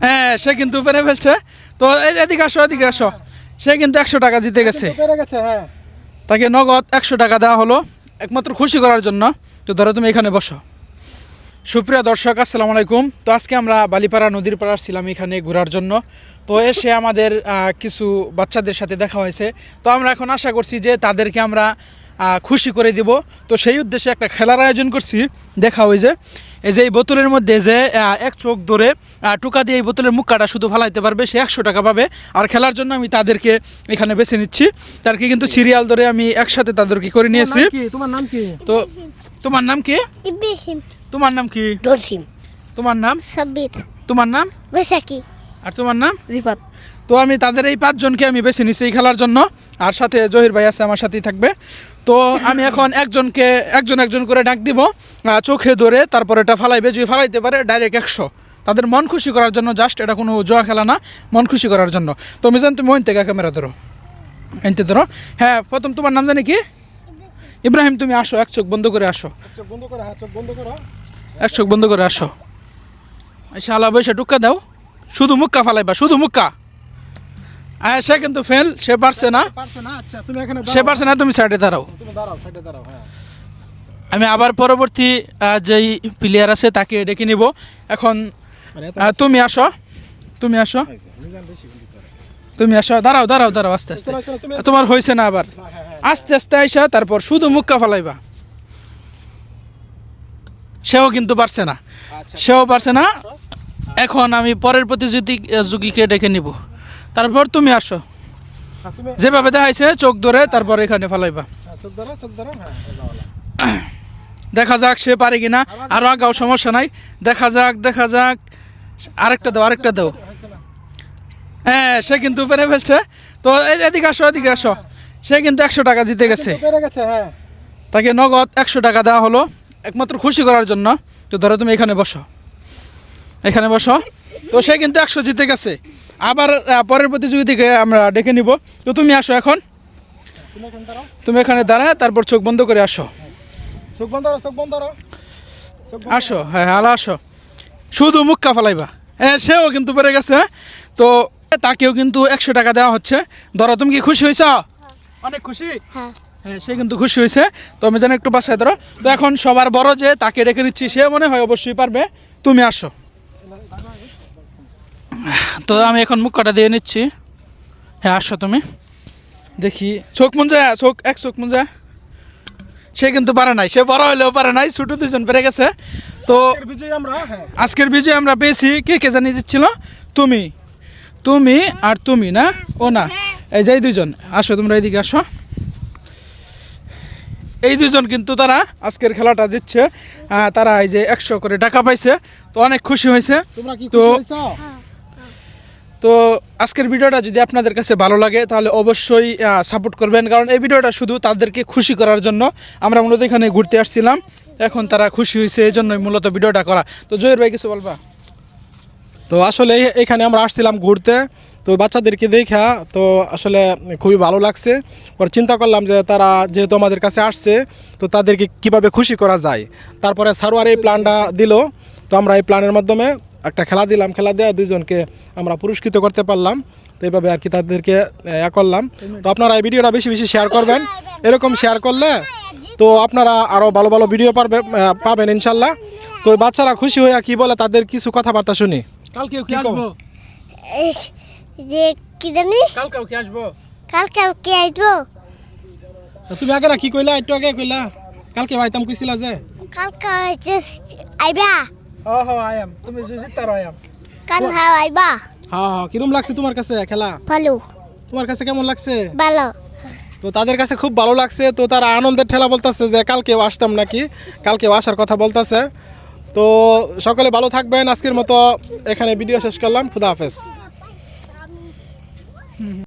হ্যাঁ সে কিন্তু পেরে ফেলছে। তো এই- এদিকে আসো এদিকে আসো। সে কিন্তু একশো টাকা জিতে গেছে। হ্যাঁ। তাকে নগদ একশো টাকা দেওয়া হলো একমাত্র খুশি করার জন্য। তো ধরো তুমি এখানে বসো। সুপ্রিয় দর্শক আসসালামু আলাইকুম। তো আজকে আমরা বালিপাড়া নদীর পাড়ার ছিলাম এখানে ঘোরার জন্য। তো এসে আমাদের কিছু বাচ্চাদের সাথে দেখা হয়েছে। তো আমরা এখন আশা করছি যে তাদেরকে আমরা খুশি করে দিব। তো সেই উদ্দেশ্যে একটা খেলার আয়োজন করছি। দেখা ওই যে এই যে এই বোতলের মধ্যে যে এক চোখ ধরে টুকা দিয়ে এই বোতলের মুখটা শুধু ফালাইতে পারবে সে একশো টাকা পাবে। আর খেলার জন্য আমি তাদেরকে এখানে বেছে নিচ্ছি। তাদেরকে কিন্তু সিরিয়াল ধরে আমি একসাথে তাদেরকে করে নিয়েছি। তোমার নাম কি? তো তোমার নাম কি? তোমার নাম কি? রসিম তোমার নাম? সাব্বির। তোমার নাম? বৈশাখী। আর তোমার নাম? রিফাত। তো আমি তাদের এই পাঁচজনকে আমি বেছে নিছি এই খেলার জন্য। আর সাথে জহির ভাই আছে আমার সাথেই থাকবে। তো আমি এখন একজনকে একজন একজন করে ডাক দিব চোখে ধরে তারপর এটা ফালাইবে যদি ফালাইতে পারে ডাইরেক্ট একশো। তাদের মন খুশি করার জন্য জাস্ট এটা কোনো জোয়া খেলা না মন খুশি করার জন্য। তো মিজান তুমি ওইন থেকে ক্যামেরা ধরো। এনতে ধরো। হ্যাঁ প্রথম তোমার নাম জানি কি? ইব্রাহিম তুমি আসো এক চোখ বন্ধ করে আসো। বন্ধ করো হ্যাঁ চোখ বন্ধ করো। এক চোখ বন্ধ করে আসো। শালা বৈশা টুক্কা দাও। শুধু মুক্কা ফালাইবা শুধু মুক্কা। সে কিন্তু ফেল সে পারছে না। আচ্ছা সে পারছে না তুমি সাইডে দাঁড়াও। হ্যাঁ আমি আবার পরবর্তী যেই প্লেয়ার আছে তাকে ডেকে নিব। এখন তুমি আসো তুমি আসো। তুমি আসো দাঁড়াও দাঁড়াও দাঁড়াও আস্তে আস্তে। তোমার হয়েছে না আবার। হ্যাঁ, হ্যাঁ, হ্যাঁ। আস্তে আস্তে আইসা তারপর শুধু মুক্কা ফালাইবা। সেও কিন্তু পারছে না। আচ্ছা। সেও পারছে না। এখন আমি পরের প্রতিযোগী যোগীকে ডেকে নিব। তারপর তুমি আসো। হ্যাঁ, যেভাবে দেখাইছে চোখ ধরে তারপর এখানে ফালাইবা। হ্যাঁ, হ্যাঁ। দেখা যাক সে পারে কিনা। আরও আগাও সমস্যা নাই। দেখা যাক দেখা যাক। আরেকটা দাও আরেকটা দাও। হ্যাঁ সে কিন্তু পেরে ফেলছে। তো এই এদিকে আসো এদিকে আসো। সে কিন্তু একশো টাকা জিতে গেছে হ্যাঁ। তাকে নগদ একশো টাকা দেওয়া হলো একমাত্র খুশি করার জন্য। তো ধরো তুমি এখানে বসো। এখানে বসো। তো সে কিন্তু একশো জিতে গেছে। আবার পরের প্রতিযোগিতাকে আমরা ডেকে নিব। তো তুমি আসো এখন। তুমি এখানে দাঁড়ায় তারপর চোখ বন্ধ করে আসো। চোখ বন্ধ চোখ বন্ধ করো। আসো হ্যাঁ হালা আসো। শুধু মুক্কা ফালাইবা। হ্যাঁ সেও কিন্তু পেরে গেছে তো তাকেও কিন্তু একশো টাকা দেওয়া হচ্ছে। ধরো তুমি কি খুশি হয়েছ? অনেক খুশি? হ্যাঁ। হ্যাঁ সে কিন্তু খুশি হয়েছে। তো আমি যেন একটু বাসায় ধরো। তো এখন সবার বড় যে তাকে রেখে দিচ্ছি সে মনে হয় অবশ্যই পারবে। তুমি আসো। তো আমি এখন মুখটা দিয়ে নিচ্ছি। হ্যাঁ আসো তুমি। দেখি চোখ মুঞ্জা চোখ এক চোখ মুঞ্জা। সে কিন্তু পারে নাই সে বড় হইলেও পারে নাই ছোট দুজন পেরে গেছে। তো হ্যাঁ। আজকের বিজয় আমরা পেয়েছি কে কে জানিয়ে দিচ্ছিল তুমি। তুমি আর তুমি না? ও না এই যে এই দুজন আসো তোমরা এইদিকে আসো। এই দুজন কিন্তু তারা আজকের খেলাটা জিতছে। তারা এই যে একশো করে টাকা পাইছে তো অনেক খুশি হয়েছে। তো- তো আজকের ভিডিওটা যদি আপনাদের কাছে ভালো লাগে, তাহলে অবশ্যই সাপোর্ট করবেন। কারণ এই ভিডিওটা শুধু তাদেরকে খুশি করার জন্য আমরা মূলত এখানে ঘুরতে আসছিলাম। এখন তারা খুশি হয়েছে, এই জন্যই মূলত ভিডিওটা করা। তো জয়ের ভাই, কিছু বলবা? তো আসলে এখানে আমরা আসছিলাম ঘুরতে। তো বাচ্চাদেরকে দেখা, তো আসলে খুবই ভালো লাগছে। পর চিন্তা করলাম যে তারা যেহেতু আমাদের কাছে আসছে, তো তাদেরকে কীভাবে খুশি করা যায়। তারপরে সারোয়ার এই প্ল্যানটা দিল। তো আমরা এই প্ল্যানের মাধ্যমে একটা খেলা দিলাম খেলা দেওয়া দুইজনকে আমরা পুরস্কৃত করতে পারলাম। তো এইভাবে আর কি তাদেরকে এ করলাম। তো আপনারা এই ভিডিওটা বেশি বেশি শেয়ার করবেন। এরকম শেয়ার করলে তো আপনারা আরও ভালো ভালো ভিডিও পারবে পাবেন ইনশাল্লাহ। তো বাচ্চারা খুশি হয়ে কি বলে তাদের কিছু কথাবার্তা শুনি। কালকেও কি? আসব? এই কি জানি? কালকেও কি আসব? কালকে কে আসব? তুমি আগে কি কইলা? একটু আগে কইলা। কালকে ভাইতাম কইছিলা যে। কালকে আইবা? ও হো আয়াম তুমি যে জিতার আয়াম কাল হাও আইবা? হ্যাঁ হ্যাঁ কিরম লাগছে তোমার কাছে খেলা? ভালো। তোমার কাছে কেমন লাগছে? ভালো। তো তাদের কাছে খুব ভালো লাগছে তো তারা আনন্দের ঠেলা বলতেছে যে কালকেও আসতাম নাকি? কালকেও আসার কথা বলতেছে। তো সকলে ভালো থাকবেন আজকের মতো এখানে ভিডিও শেষ করলাম। খুদা হাফেজ।